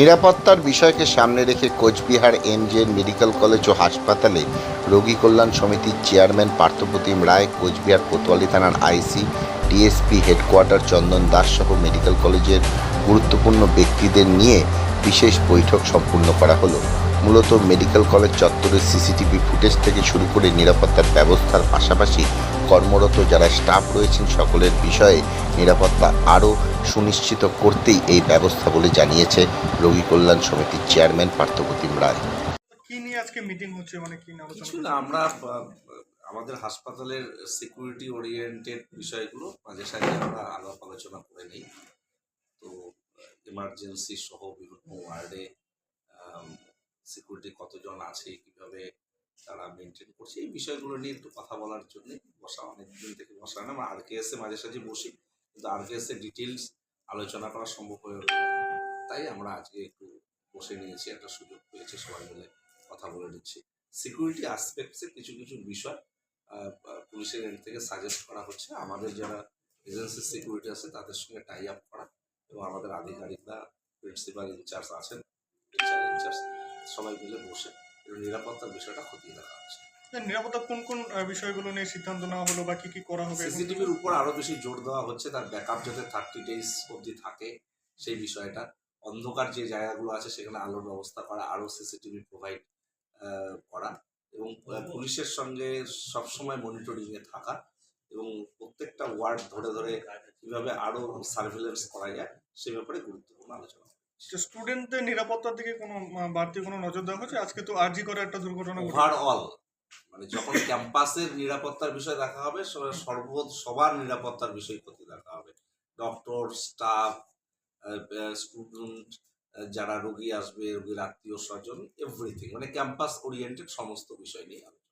নিরাপত্তার বিষয়কে সামনে রেখে কোচবিহার এমজেএন মেডিকেল কলেজ ও হাসপাতালে রোগী কল্যাণ সমিতির চেয়ারম্যান পার্থপ্রতিম রায়, কোচবিহার কোতোয়ালি থানার IC, DSP headquarter Chandan Das সহ মেডিকেল কলেজের গুরুত্বপূর্ণ ব্যক্তিদের নিয়ে বিশেষ বৈঠক সম্পূর্ণ করা হলো। মূলত মেডিকেল কলেজ চত্বরের সিসিটিভি ফুটেজ থেকে শুরু করে নিরাপত্তার ব্যবস্থার পাশাপাশি কর্মরত যারা স্টাফ রয়েছেন, সকলের বিষয়ে নিরাপত্তা আরও সুনিশ্চিত করতেই এই ব্যবস্থা বলে জানিয়েছে রোগী কল্যাণ সমিতির চেয়ারম্যান পার্থপ্রতিম রায়। কি নিয়ে আজকে মিটিং হচ্ছে? মানে কি কিছু না আমরা আমাদের হাসপাতালের সিকিউরিটি ওরিয়েন্টেড বিষয়গুলো মাঝে সাঝে আমরা আলাপ আলোচনা করে নিই। তো এমার্জেন্সি সহ বিভিন্ন ওয়ার্ডে সিকিউরিটি কতজন আছে কীভাবে তারা মেনটেন করছে এই বিষয়গুলো নিয়ে একটু কথা বলার জন্য বসা অনেক দিন থেকে বসা হয় না আমরা আর কে এসে মাঝে সাঝে বসি। কিন্তু আর কে এসে ডিটেলস আলোচনা করা সম্ভব হয়ে ওঠে তাই আমরা আজকে একটু বসে নিয়েছি, একটা সুযোগ পেয়েছি, সবাই মিলে কথা বলে নিচ্ছি। সিকিউরিটি আসপেক্টসে কিছু কিছু বিষয় পুলিশের এন্ড থেকে সাজেস্ট করা হচ্ছে। আমাদের যারা এজেন্সির সিকিউরিটি আছে, তাদের সঙ্গে টাই আপ করা এবং আমাদের আধিকারিকরা প্রিন্সিপাল ইনচার্জ আছেন সবাই মিলে বসে একটু নিরাপত্তার বিষয়টা খতিয়ে দেখা হচ্ছে। নিরাপত্তা কোন কোন বিষয়গুলো নিয়ে সিদ্ধান্ত নেওয়া হলো বা কি কি করা হবে? সিসিটিভির উপর আরও বেশি জোর দেওয়া হচ্ছে তার ব্যাকআপ যাতে থার্টি ডেজ অবধি থাকে সেই বিষয়টা অন্ধকার যে জায়গাগুলো আছে সেখানে আলোর ব্যবস্থা করা আরও সিসিটিভি প্রোভাইড করা এবং পুলিশের সঙ্গে সবসময় মনিটরিং এ থাকা এবং প্রত্যেকটা ওয়ার্ড ধরে ধরে কীভাবে আরও সার্ভেলেন্স করা যায় সে ব্যাপারে গুরুত্বপূর্ণ আলোচনা স্টুডেন্টদের নিরাপত্তার দিকে কোনো বাড়তি কোনো নজর দেওয়া হচ্ছে আজকে তো আরজি করে একটা দুর্ঘটনা। ওভারঅল মানে যখন ক্যাম্পাসের নিরাপত্তার বিষয় দেখা হবে সর্ব সবার নিরাপত্তার বিষয় প্রতি দেখা হবে ডক্টর, স্টাফ স্টুডেন্ট যারা রোগী আসবে, রোগীর আত্মীয় স্বজন এভরিথিং মানে ক্যাম্পাস ওরিয়েন্টেড সমস্ত বিষয় নিয়ে আলোচনা।